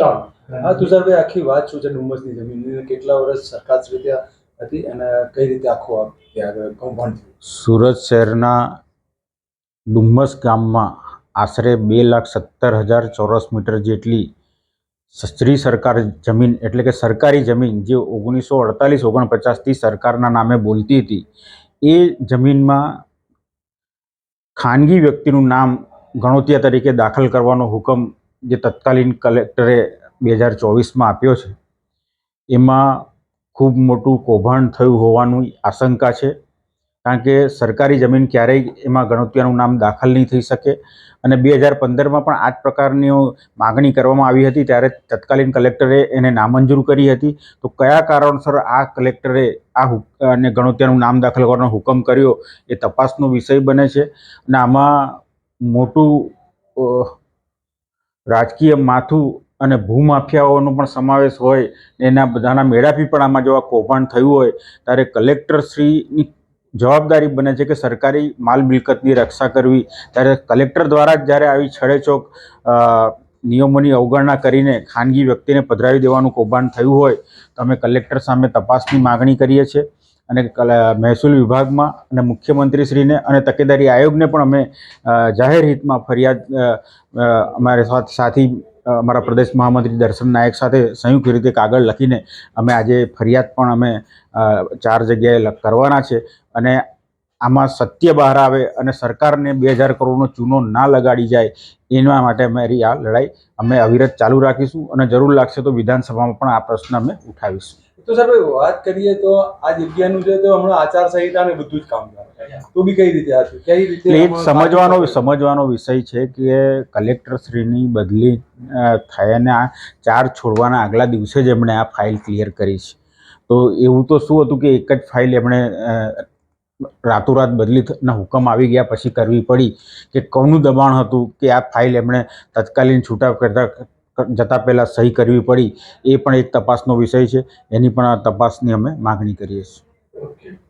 ચાલો. હા તુષારભાઈ આખી વાત શું છે ડુમ્મસની જમીનની કેટલા વર્ષ સરકારશ્રી ત્યાં હતી અને કઈ રીતે આખું આ ત્યાં કૌભાંડ સુરત શહેરના ડુમ્મસ ગામમાં આશરે બે લાખ સત્તર હજાર ચોરસ મીટર જેટલી સ્ત્રી સરકાર જમીન એટલે કે સરકારી જમીન જે ઓગણીસો અડતાલીસ ઓગણપચાસથી સરકારના નામે બોલતી હતી એ જમીનમાં ખાનગી વ્યક્તિનું નામ ગણોતિયા તરીકે દાખલ કરવાનો હુકમ જે તત્કાલીન કલેક્ટરે બે હજાર ચોવીસમાં આપ્યો છે, એમાં ખૂબ મોટું કૌભાંડ થયું હોવાનું આશંકા છે, કારણ કે સરકારી જમીન ક્યારેય એમાં ગણોતિયાનું નામ દાખલ નહીં થઈ શકે. અને બે હજાર પંદરમાં પણ આ જ પ્રકારની માગણી કરવામાં આવી હતી, ત્યારે તત્કાલીન કલેક્ટરે એને નામંજૂર કરી હતી. તો કયા કારણસર આ કલેક્ટરે આ અને ગણોતિયાનું નામ દાખલ કરવાનો હુકમ કર્યો, એ તપાસનો વિષય બને છે. અને આમાં મોટું રાજકીય માથું અને ભૂમાફિયાઓનો પણ સમાવેશ હોય ને એના બધાના મેળાપી પણ આમાં જો આ કૌભાંડ થયું હોય, ત્યારે કલેક્ટરશ્રીની જવાબદારી બને છે કે સરકારી માલ મિલકતની રક્ષા કરવી. ત્યારે કલેક્ટર દ્વારા જ જ્યારે આવી છડેચોક નિયમોની અવગણના કરીને ખાનગી વ્યક્તિને પધરાવી દેવાનું કૌભાંડ થયું હોય, તો અમે કલેક્ટર સામે તપાસની માગણી કરીએ છીએ. અને મહેસૂલ વિભાગમાં અને મુખ્યમંત્રીશ્રીને અને તકેદારી આયોગને પણ અમે જાહેર હિતમાં ફરિયાદ અમારે સાથી અમારા પ્રદેશ મહામંત્રી દર્શન નાયક સાથે સંયુક્ત રીતે કાગળ લખીને અમે આજે ફરિયાદ પણ અમે ચાર જગ્યાએ કરવાના છે. અને આમાં સત્ય બહાર આવે અને સરકારને બે હજાર કરોડનો ચૂનો ના લગાડી જાય એના માટે અમારી આ લડાઈ અમે અવિરત ચાલુ રાખીશું અને જરૂર લાગશે તો વિધાનસભામાં પણ આ પ્રશ્ન અમે ઉઠાવીશું. તુષારભાઈ વાત કરીએ તો આ જગ્યાનું છે તો હમણાં આચારસંહિતા ને બધું જ કામ કરે તો બી કઈ રીતે આ કઈ રીતે સમજવાનો સમજવાનો વિષય છે કે કલેક્ટરશ્રીની બદલી અ, થયાને આ ચાર છોડવાના આગલા દિવસે જ એમણે આ ફાઇલ ક્લિયર કરી છે. તો એવું તો શું હતું કે એક જ ફાઇલ એમણે રાતોરાત બદલી ના હુકમ આવી ગયા પછી કરવી પડી કે કોનું દબાણ હતું કે આ ફાઇલ એમણે તત્કાલીન છૂટા કરતા જતાં પહેલાં સહી કરવી પડી, એ પણ એક તપાસનો વિષય છે એની પણ આ તપાસની અમે માગણી કરીએ છીએ.